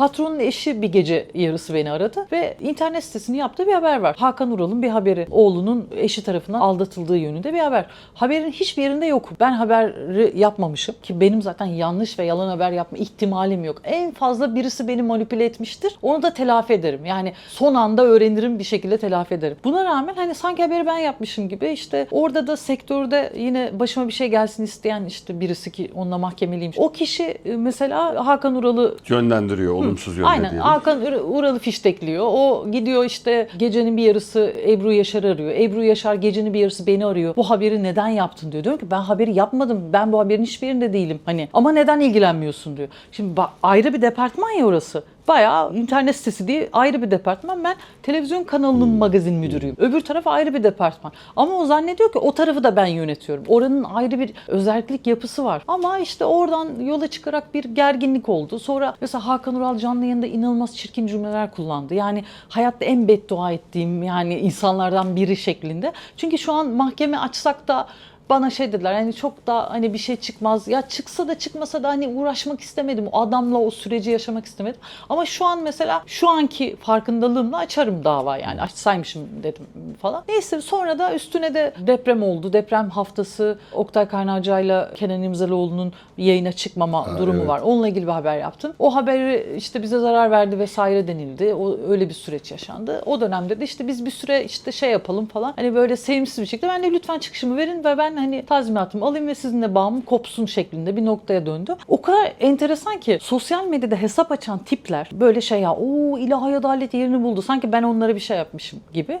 Patronun eşi bir gece yarısı beni aradı ve internet sitesini yaptığı bir haber var. Hakan Ural'ın bir haberi. Oğlunun eşi tarafından aldatıldığı yönünde bir haber. Haberin hiçbir yerinde yok. Ben haberi yapmamışım ki benim zaten yanlış ve yalan haber yapma ihtimalim yok. En fazla birisi beni manipüle etmiştir. Onu da telafi ederim. Yani son anda öğrenirim bir şekilde telafi ederim. Buna rağmen hani sanki haberi ben yapmışım gibi işte orada da sektörde yine başıma bir şey gelsin isteyen işte birisi ki onunla mahkemeliyim. O kişi e, mesela Hakan Ural'ı Yönlendiriyor olumsuz yönde Aynen. diyelim. Hakan Ur- Ural'ı fiştekliyor. O gidiyor işte gecenin bir yarısı Ebru Yaşar arıyor. Ebru Yaşar gecenin bir yarısı beni arıyor. Bu haberi neden yaptın diyor. Diyorum ki ben haberi yapmadım. Ben bu haberin hiçbir yerinde değilim. Hani ama neden ilgilenmiyorsun diyor. Şimdi bak ayrı bir departman ya orası. Bayağı internet sitesi diye ayrı bir departman. Ben televizyon kanalının magazin müdürüyüm. Öbür taraf ayrı bir departman. Ama o zannediyor ki o tarafı da ben yönetiyorum. Oranın ayrı bir özellik yapısı var. Ama işte oradan yola çıkarak bir gerginlik oldu. Sonra mesela Hakan Ural canlı yayında inanılmaz çirkin cümleler kullandı. Yani hayatta en beddua ettiğim yani insanlardan biri şeklinde. Çünkü şu an mahkeme açsak da bana şey dediler hani çok da hani bir şey çıkmaz. Ya çıksa da çıkmasa da hani uğraşmak istemedim. O adamla o süreci yaşamak istemedim. Ama şu an mesela şu anki farkındalığımla açarım dava yani açsaymışım dedim falan. Neyse sonra da üstüne de deprem oldu. Deprem haftası Oktay Kaynarca'yla Kenan İmzaloğlu'nun yayına çıkmama durumu evet. var. Onunla ilgili bir haber yaptım. O haberi işte bize zarar verdi vesaire denildi. O öyle bir süreç yaşandı. O dönemde de işte biz bir süre işte şey yapalım falan. Hani böyle sevimsiz bir şekilde ben de lütfen çıkışımı verin ve ben hani tazminatımı alayım ve sizinle bağımım kopsun şeklinde bir noktaya döndü. O kadar enteresan ki sosyal medyada hesap açan tipler böyle şey ya o ilahi adalet yerini buldu. Sanki ben onlara bir şey yapmışım gibi.